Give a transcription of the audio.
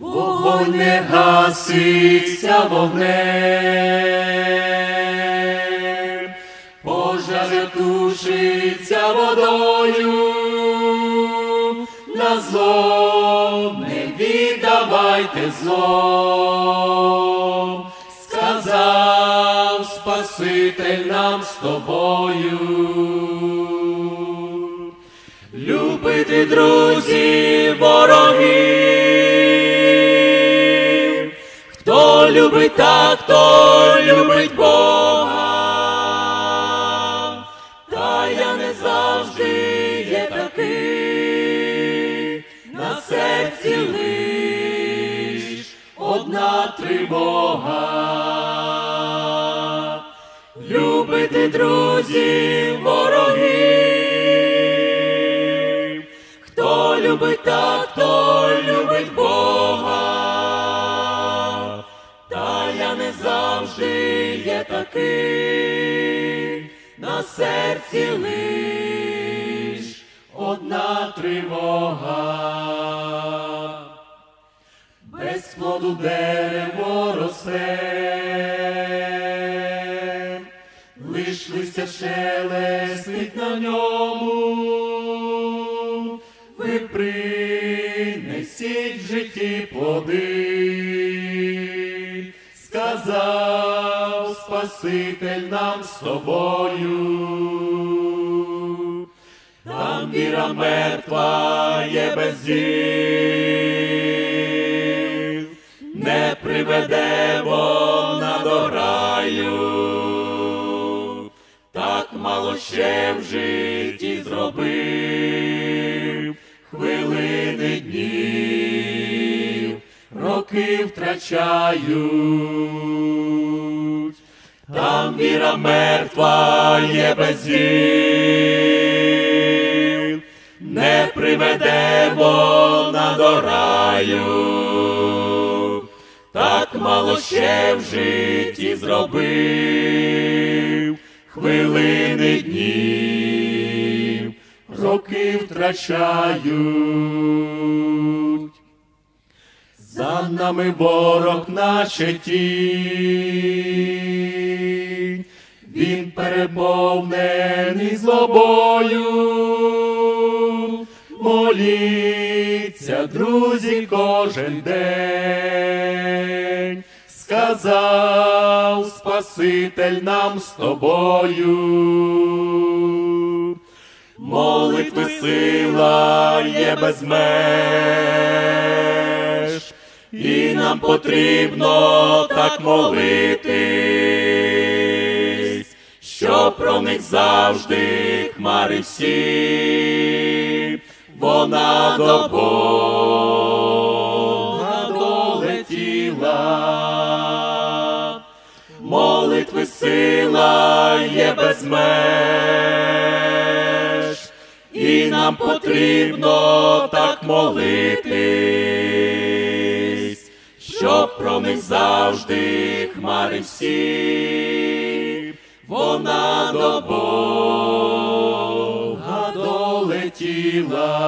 Вогонь не гаситься вогнем, пожежа тушиться водою, на зло не віддавайте зло, сказав Спаситель нам з тобою. Любити друзів, ворогів, любить так, хто любить Бога, та я не завжди є такий, на серці лиш одна тривога. Любити друзів, ворогів, хто любить так, хто не завжди є такий, на серці лиш одна тривога. Без плоду дерево росте, лиш листя шелестить на ньому, ви принесіть в житті плоди, сказав Спаситель нам з тобою. Там віра мертва є без діл, не приведе вона до раю, так мало ще в житті зробив, роки втрачають. Там віра мертва є без діл, не приведе вона до раю, так мало ще в житті зробив, хвилини днів, роки втрачають. Нами ворог наче тінь, він переповнений злобою. Моліться, друзі, кожен день, сказав Спаситель нам з тобою. Молитви сила є без меж, і нам потрібно так молитись, що про них завжди хмари всі, вона до Бога долетіла. Молитви сила є без меж, і нам потрібно так молитись, щоб про них завжди хмари всі, вона до Бога долетіла.